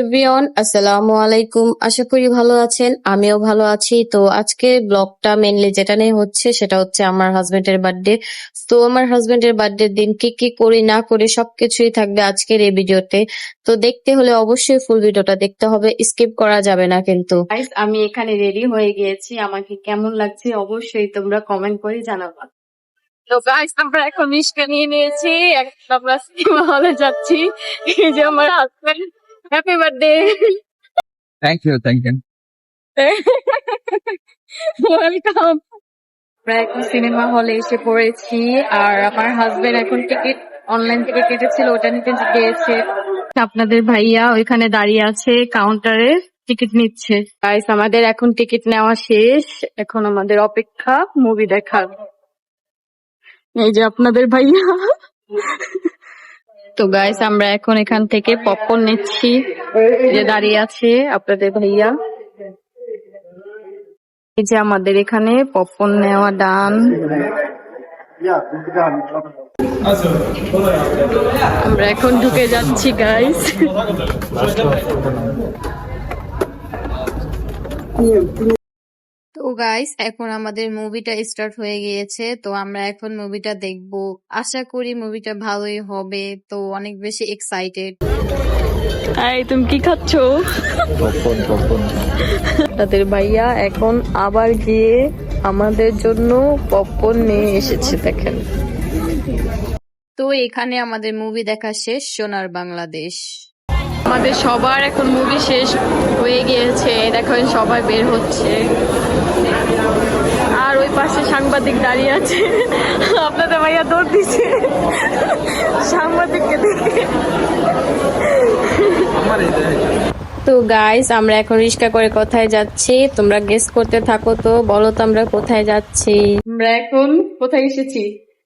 Everyone আসসালামু আলাইকুম। আশা করি ভালো আছেন আমিও ভালো আছি। তো আজকে ব্লগটা মেনলি যেটা নিয়ে হচ্ছে সেটা হচ্ছে আমার হাজবেন্ডের বার্থডে তো আমার হাজবেন্ডের বার্থডে দিন কি কি করি না করি সবকিছুই থাকবে আজকের এই ভিডিওতে। তো দেখতে হলে অবশ্যই ফুল ভিডিওটা দেখতে হবে স্কিপ করা যাবে না কিন্তু। আমি এখানে রেডি হয়ে গিয়েছি। আমাকে কেমন লাগছে অবশ্যই তোমরা কমেন্ট করে জানাবা। তো গাইস আমরা এখন মিষ্টি নিয়ে নিয়েছি। একটা আমরা সিনেমা হলে যাচ্ছি। এই যে আমার husband happy birthday Thank you, thank you. Welcome আমরা এখন সিনেমা হলে এসে পড়েছি আর আমার হাজবেন্ড এখন টিকিট অনলাইন থেকে কেটেছিল ওটা নিতে গিয়েছে। আপনাদের ভাইয়া ওইখানে দাঁড়িয়ে আছে কাউন্টারে টিকিট নিচ্ছে। গাইস আমাদের এখন টিকিট নেওয়া শেষ। এখন আমাদের অপেক্ষা মুভি দেখার। এই যে আপনাদের ভাইয়া। তো গাইস আমরা এখন এখান থেকে পপকর্ন নিচ্ছি। যে দাঁড়িয়ে আছে আপনাদের ভাইয়া। এই যে আমাদের এখানে পপকর্ন নেওয়া ডান আমরা এখন ঢুকে যাচ্ছি গাইস গাইস এখন আমাদের মুভিটা স্টার্ট হয়ে গিয়েছে তো আমরা এখন মুভিটা দেখব। আশা করি মুভিটা ভালোই হবে তো অনেক বেশি এক্সাইটেড এই তুমি কি খাচ্ছো? তাদের ভাইয়া এখন আবার গিয়ে আমাদের জন্য পপকর্ন নিয়ে এসেছে দেখেন। তো এখানে আমাদের মুভি দেখা শেষ সোনার বাংলাদেশ। আমাদের সবার এখন মুভি শেষ হয়ে গিয়েছে। দেখেন সবাই বের হচ্ছে। আর ওই পাশে সাংবাদিক দাঁড়িয়ে আছে। আপনাদের ভাইয়া দৌড় দিচ্ছে। সাংবাদিককে দেখে। তো গাইস আমরা এখন রিক্সা করে কোথায় যাচ্ছি? তোমরা গেস করতে থাকো তো। বলো তো আমরা কোথায় যাচ্ছি? আমরা এখন কোথায় এসেছি?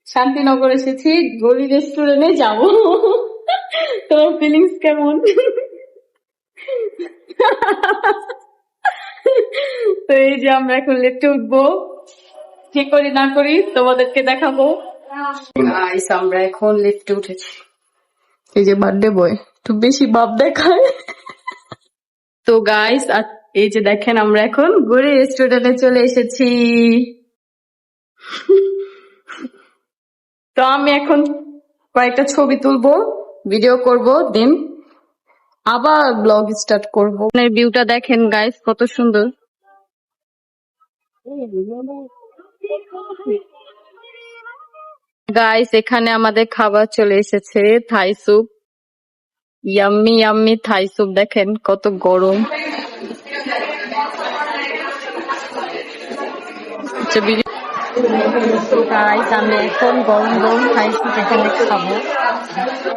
শান্তিনগর এসেছি। গলি রেস্টুরেন্টে যাব। তোমার ফিলিংস কেমন? তো এই যে আমরা এখন লিফটে উঠবো। কি করি না করি তোমাদেরকে দেখাবো। গাইস আমরা এখন লিফটে উঠেছি। এই যে বার্থডে বয় একটু বেশি বাপ দেখায়। তো গাইস এই যে দেখেন আমরা এখন গড়ি রেস্টুরেন্টে চলে এসেছি। তো আমি এখন কয়েকটা ছবি তুলবো। ভিডিও করব দিন আবার ব্লগ স্টার্ট করব। ভিউটা দেখেন গাইস কত সুন্দর। গাইস এখানে আমাদের খাবার চলে এসেছে Thai soup yummy yummy Thai soup দেখেন কত গরম। আচ্ছা, তো গাইস আমি এখন গরম গরম খাইছি যেখানে খাব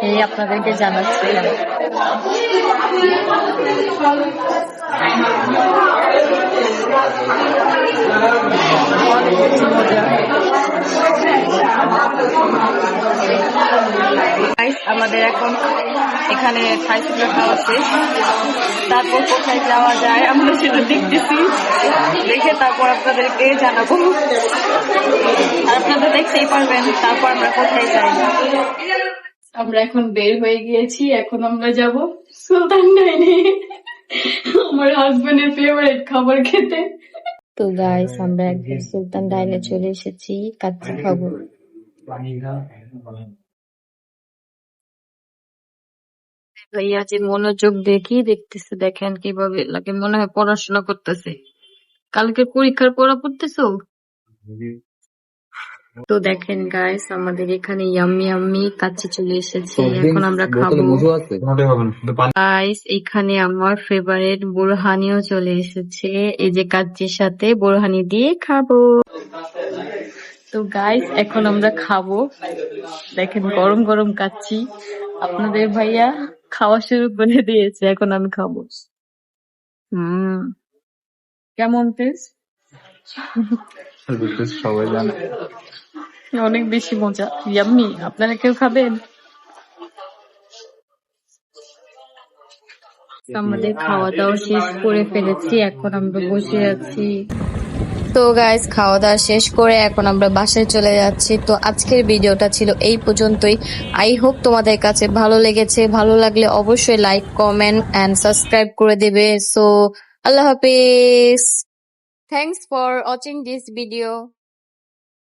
এই আপনাদেরকে জানাচ্ছি Guys, আমাদের এখন এখানে থাই খাওয়া শেষ। তারপর কোথায় যাওয়া যায় আমরা সেটা দেখতেছি। দেখে তারপর আপনাদেরকে জানাব। আর আপনারা দেখতেই পারবেন তারপর আমরা কোথায় যাই। আমরা এখন বের হয়ে গিয়েছি এখন আমরা যাব সুলতান ডাইনে আমার হাজবেন্ডের ফেভারিট খাবার খেতে। তো গাইস আমরা একদম সুলতান ডাইনে চলে এসেছি কাচ্চি খাব ভাইয়া যে মনোযোগ দেখি দেখতেছে দেখেন কীভাবে লাগে মনে হয় পড়াশোনা করতেছে। কালকে পরীক্ষার পড়া পড়তেছো? তো দেখেন গাইস আমাদের এখানে ইয়াম্মি ইয়াম্মি কাচ্চি চলে এসেছে। এখন আমরা খাব। গাইস এখানে আমার ফেভারিট বুরহানিও চলে এসেছে। এই যে কাচ্চির সাথে বুরহানি দিয়ে খাব। তো গাইস এখন আমরা খাব। দেখেন গরম গরম কাচ্চি। আপনাদের ভাইয়া খাওয়া শুরু করে দিয়েছে এখন আমি খাব। হুম। কেমন টেস্ট সবাই জানে। অনেক বেশি মজা। ইয়াম্মি আপনারা কেউ খাবেন? আমাদের খাওয়া দাওয়া শেষ করে ফেলেছি এখন আমরা বসে আছি। তো গাইস খাওয়া দাওয়া শেষ করে এখন আমরা বাসায় চলে যাচ্ছি। তো আজকের ভিডিওটা ছিল এই পর্যন্তই। আই হোপ তোমাদের কাছে ভালো লেগেছে। ভালো লাগলে অবশ্যই লাইক কমেন্ট অ্যান্ড সাবস্ক্রাইব করে দেবে। সো আল্লাহ হাফিজ। Thanks for watching this video